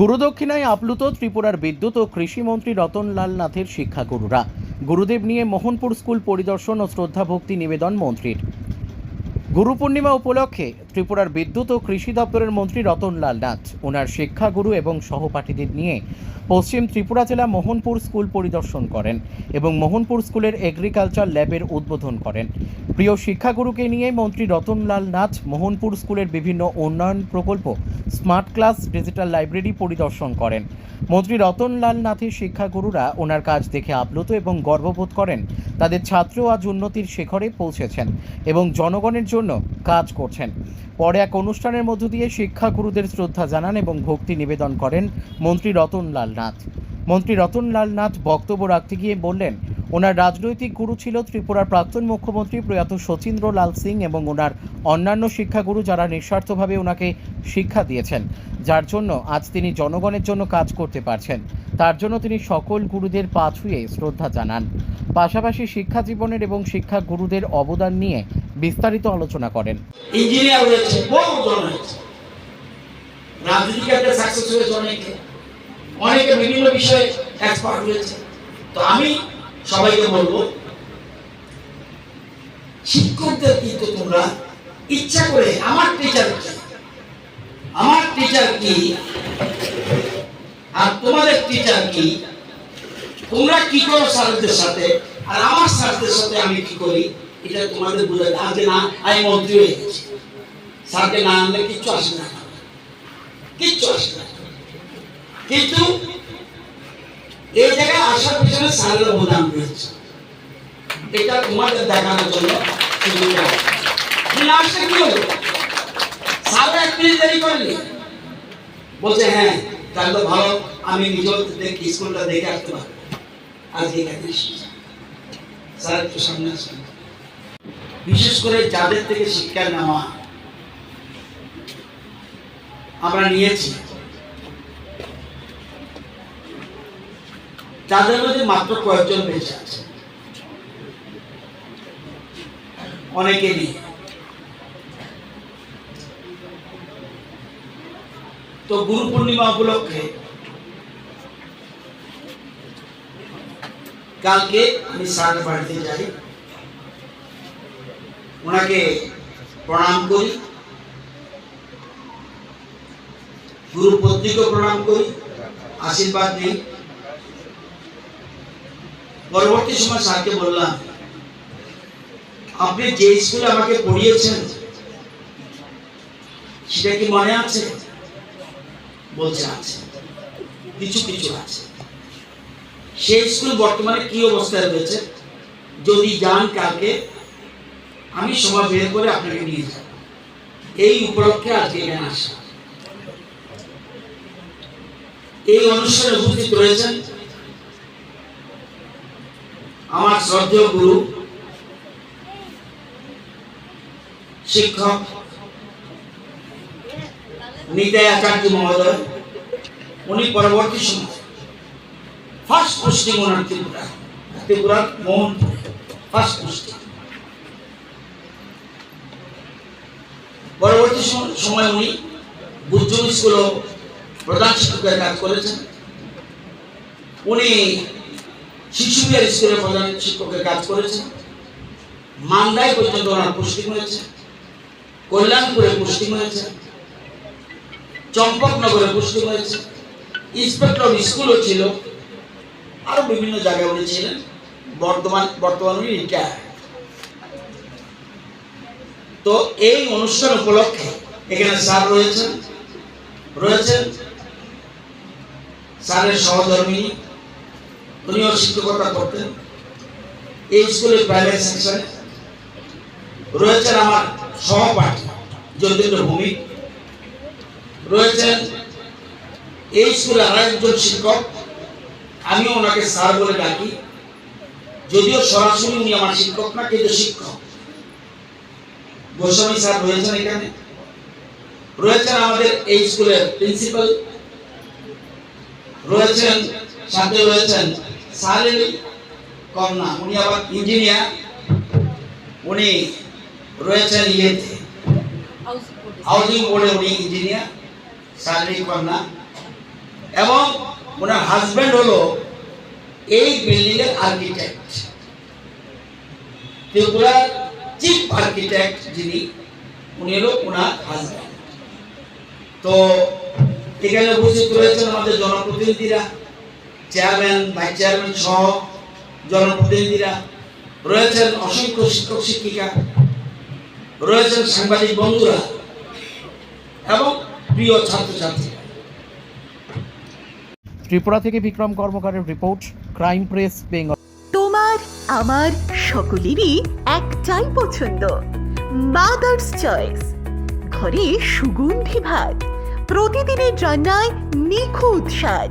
গুরুদক্ষিণায় আপ্লুত ত্রিপুরার বিদ্যুৎ ও কৃষিমন্ত্রী রতনলাল নাথের শিক্ষাগুরুরা। গুরুদেব নিয়ে মোহনপুর স্কুল পরিদর্শন ও শ্রদ্ধাভক্তি নিবেদন মন্ত্রীর। গুরু পূর্ণিমা উপলক্ষে ত্রিপুরার বিদ্যুৎ ও কৃষি দপ্তরের মন্ত্রী রতনলাল নাথ, ওনার শিক্ষাগুরু এবং সহপাঠীদের নিয়ে পশ্চিম ত্রিপুরা জেলা মোহনপুর স্কুল পরিদর্শন করেন এবং মোহনপুর স্কুলের এগ্রিকালচার ল্যাবের উদ্বোধন করেন। প্রিয় শিক্ষাগুরুকে নিয়ে মন্ত্রী রতনলাল নাথ মোহনপুর স্কুলের বিভিন্ন উন্নয়ন প্রকল্প, স্মার্ট ক্লাস, ডিজিটাল লাইব্রেরি পরিদর্শন করেন। মন্ত্রী রতনলাল নাথের শিক্ষাগুরুরা ওনার কাজ দেখে আপ্লুত এবং গর্ববোধ করেন। তাদের ছাত্র আজ উন্নতির শিখরে পৌঁছেছেন এবং জনগণের জন্য কাজ করছেন। পরে এক অনুষ্ঠানের মধ্য দিয়ে শিক্ষাগুরুদের শ্রদ্ধা জানান এবং ভক্তি নিবেদন করেন মন্ত্রী রতনলাল নাথ। মন্ত্রী রতনলাল নাথ বক্তব্য রাখতে গিয়ে বললেন ওনার রাজনৈতিক গুরু ছিল ত্রিপুরার প্রাক্তন মুখ্যমন্ত্রী প্রয়াত শচীন্দ্র লাল সিং এবং ওনার অন্যান্য শিক্ষাগুরু যারা নিঃস্বার্থভাবে ওনাকে শিক্ষা দিয়েছেন, যার জন্য আজ তিনি জনগণের জন্য কাজ করতে পারছেন। তার জন্য তিনি সকল গুরুদের পা ছুঁয়ে শ্রদ্ধা জানান। পাশাপাশি শিক্ষা জীবনের এবং শিক্ষা গুরুদের অবদান নিয়ে বিস্তারিত আলোচনা করেন। অনেকে। বিভিন্ন বিষয়ে এক্সপার্ট হয়েছে। তো আমি সবাইকে বলব, শিক্ষকদের কিন্তু তোমরা ইচ্ছা করে আমার টিচার আমার টিচার কি, আর তোমাদের টিচার কি, তোমরা কি করো স্যারদের সাথে, আর আমার স্যারদের সাথে আমি কি করি? এটা তোমাদের বোঝা আজকে না, আমি মন্ত্রী হয়ে গেছি। স্যারকে না আনলে কিচ্ছু আসে না। কিচ্ছু আসে না। কিন্তু এই জায়গায় আসার পিছনে অবদান রয়েছে। এটা তোমাদের দেখানোর জন্য কি হলো এক মিনিট দেরি বলছে হ্যাঁ তাহলে তো ভালো, আমি নিজেও স্কুলটা দেখে আসতে পারব। আজকে এখানে স্যার একটু সামনে বিশেষ করে যাদের থেকে শিক্ষা নেওয়া আমরা নিয়েছি তাদের মধ্যে মাত্র কয়েকজন বেঁচে আছে। অনেকে নেই। তো গুরু পূর্ণিমা উপলক্ষে কালকে আমি স্যারের বাড়িতে যাই। ওনাকে প্রণাম করি। গুরু পত্নীকে প্রণাম করি। আশীর্বাদ নেই। পরবর্তী সময় স্যারকে বললাম, আপনি যে স্কুলে আমাকে পড়িয়েছেন, সেটা কি মনে আছে? বলছে, আছে। কিছু কিছু আছে। সেই স্কুল বর্তমানে কি অবস্থায় রয়েছে? যদি যান কালকে, আমি সময় বের করে আপনাকে নিয়ে যাব। এই উপলক্ষে আজকে এখানে আসা। এই অনুষ্ঠানে উপস্থিত রয়েছেন আমার শ্রদ্ধেয় গুরু, শিক্ষক নিতাই আচার্য মহোদয়, উনি পরবর্তী সময় ফার্স্ট পোস্টিং ওনার ত্রিপুরা, ত্রিপুরার মোহনপুরে ফার্স্ট পোস্টিং পরবর্তী সময় উনি বুদ্ধ স্কুলও প্রধান শিক্ষকের কাজ করেছেন। উনি শিশু বিহার স্কুলের প্রধান শিক্ষকের কাজ করেছেন মান্দায় পর্যন্ত ওনার পোস্টিং হয়েছে, কল্যাণপুরে পোস্টিং হয়েছে, চম্পকনগরে পোস্টিং হয়েছে, ইন্সপেক্টর স্কুলও ছিল, আরও বিভিন্ন জায়গায় উনি ছিলেন, বর্তমান বর্তমান উনি তো এই অনুষ্ঠান উপলক্ষে এখানে স্যার রয়েছেন রয়েছেন স্যারের সহধর্মিনী উনিও শিক্ষকতা করতেন। এই স্কুলের প্রাইভেট সেকশনে রয়েছেন আমার সহপাঠী যতীন্দ্র ভূমি রয়েছেন এই স্কুলে আর একজন শিক্ষক। আমিও ওনাকে স্যার বলে ডাকি। যদিও সরাসরি উনি আমার শিক্ষক না, কিন্তু শিক্ষক। গোস্বামী স্যার রয়েছেন এখানে। রয়েছেন আমাদের এই স্কুলের প্রিন্সিপাল রয়েছেন, সাথে রয়েছেন সালের কন্যা, উনি আবার ইঞ্জিনিয়ার উনি রয়েছেন ইয়েতে। হাউজিং বোর্ডে উনি ইঞ্জিনিয়ার শারীরিক কন্যা। এবং ওনার হাজব্যান্ড হলো এই বিল্ডিং এর আর্কিটেক্ট ত্রিপুরার চিফ আর্কিটেক্ট যিনি, উনি হলো ওনার হাজব্যান্ড তো এখানে উপস্থিত রয়েছেন আমাদের জনপ্রতিনিধিরা। চেয়ারম্যান ভাইস চেয়ারম্যান সহ জনপ্রতিনিধিরা রয়েছেন অসংখ্য শিক্ষক শিক্ষিকা রয়েছেন সাংবাদিক বন্ধুরা এবং প্রিয় ছাত্রছাত্রী। ত্রিপুরা থেকে বিক্রম কর্মকারের রিপোর্ট ক্রাইম প্রেস বেঙ্গল। তোমার আমার সকলেরই একটাই পছন্দ মাদার্স চয়েস ঘরে সুগন্ধি ভাত প্রতিদিনের রান্নায় নিখুঁত স্বাদ